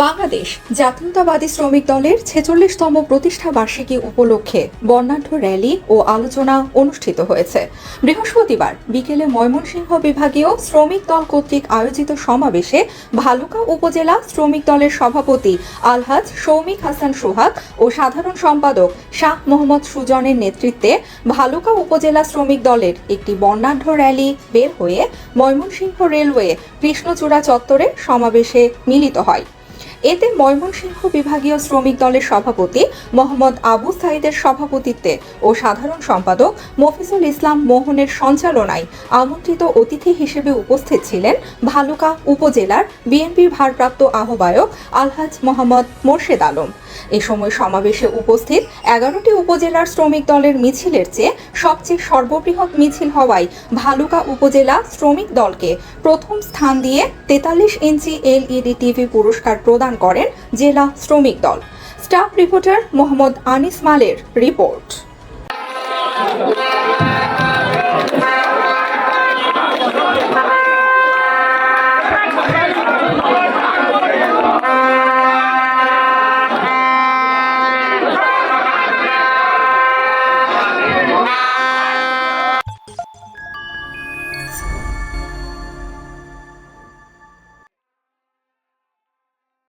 বাংলাদেশ জাতীয়তাবাদী শ্রমিক দলের ছেচল্লিশতম প্রতিষ্ঠা বার্ষিকী উপলক্ষে বর্ণাঢ্য র্যালি ও আলোচনা অনুষ্ঠিত হয়েছে। বৃহস্পতিবার বিকেলে ময়মনসিংহ বিভাগীয় শ্রমিক দল কর্তৃক আয়োজিত সমাবেশে ভালুকা উপজেলা শ্রমিক দলের সভাপতি আলহাজ সৌমিক হাসান সোহাগ ও সাধারণ সম্পাদক শাহ মোহাম্মদ সুজনের নেতৃত্বে ভালুকা উপজেলা শ্রমিক দলের একটি বর্ণাঢ্য র্যালি বের হয়ে ময়মনসিংহ রেলওয়ে কৃষ্ণচূড়া চত্বরে সমাবেশে মিলিত হয়। এতে ময়মনসিংহ বিভাগীয় শ্রমিক দলের সভাপতি মোহাম্মদ আবু সাইদের সভাপতিত্বে ও সাধারণ সম্পাদক মফিজুল ইসলাম মোহনের সঞ্চালনায় আমন্ত্রিত অতিথি হিসেবে উপস্থিত ছিলেন ভালুকা উপজেলার বিএনপির ভারপ্রাপ্ত আহ্বায়ক আলহাজ মোহাম্মদ মোর্শেদ আলম। এ সময় সমাবেশে উপস্থিত এগারোটি উপজেলার শ্রমিক দলের মিছিলের চেয়ে সবচেয়ে সর্ববৃহৎ মিছিল হওয়ায় ভালুকা উপজেলা শ্রমিক দলকে প্রথম স্থান দিয়ে তেতাল্লিশ ইঞ্চি এলইডি টিভি পুরস্কার প্রদান করেন জেলা শ্রমিক দল। স্টাফ রিপোর্টার মোহাম্মদ আনিস মালের রিপোর্ট। Thank